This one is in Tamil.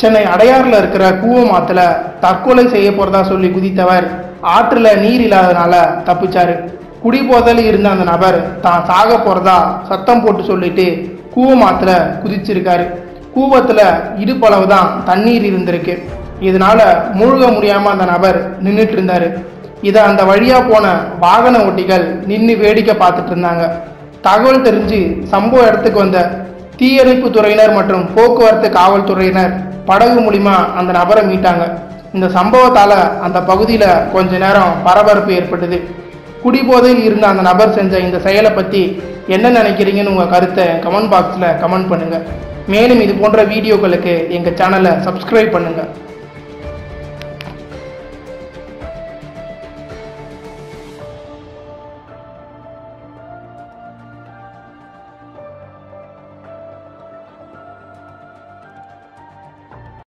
சென்னை அடையாறில் இருக்கிற கூவமாத்துல தற்கொலை செய்ய போகிறதா சொல்லி குதித்தவர். ஆற்றில் நீர் இல்லாதனால தப்பிச்சார். குடிபோதல் இருந்த அந்த நபர் தான் சாக போகிறதா சத்தம் போட்டு சொல்லிட்டு கூவமாத்துல குதிச்சிருக்காரு. கூவத்தில் இடுப்பளவு தான் தண்ணீர் இருந்திருக்கு. இதனால் மூழ்க முடியாம அந்த நபர் நின்றுட்டு இருந்தார் இதை அந்த வழியாக போன வாகன ஓட்டிகள் நின்று வேடிக்கை பார்த்துட்டு இருந்தாங்க. தகவல் தெரிஞ்சு சம்பவ இடத்துக்கு வந்த தீயணைப்பு துறையினர் மற்றும் போக்குவரத்து காவல்துறையினர் படகு மூலிமா அந்த நபரை மீட்டாங்க. இந்த சம்பவத்தால் அந்த பகுதியில் கொஞ்ச நேரம் பரபரப்பு ஏற்பட்டது. குடிபோதையில் இருந்த அந்த நபர் செஞ்ச இந்த செயலை பற்றி என்ன நினைக்கிறீங்கன்னு உங்கள் கருத்தை கமெண்ட் பாக்ஸில் கமெண்ட் பண்ணுங்கள் மேலும் இது போன்ற வீடியோக்களுக்கு எங்கள் சேனலை சப்ஸ்கிரைப் பண்ணுங்கள்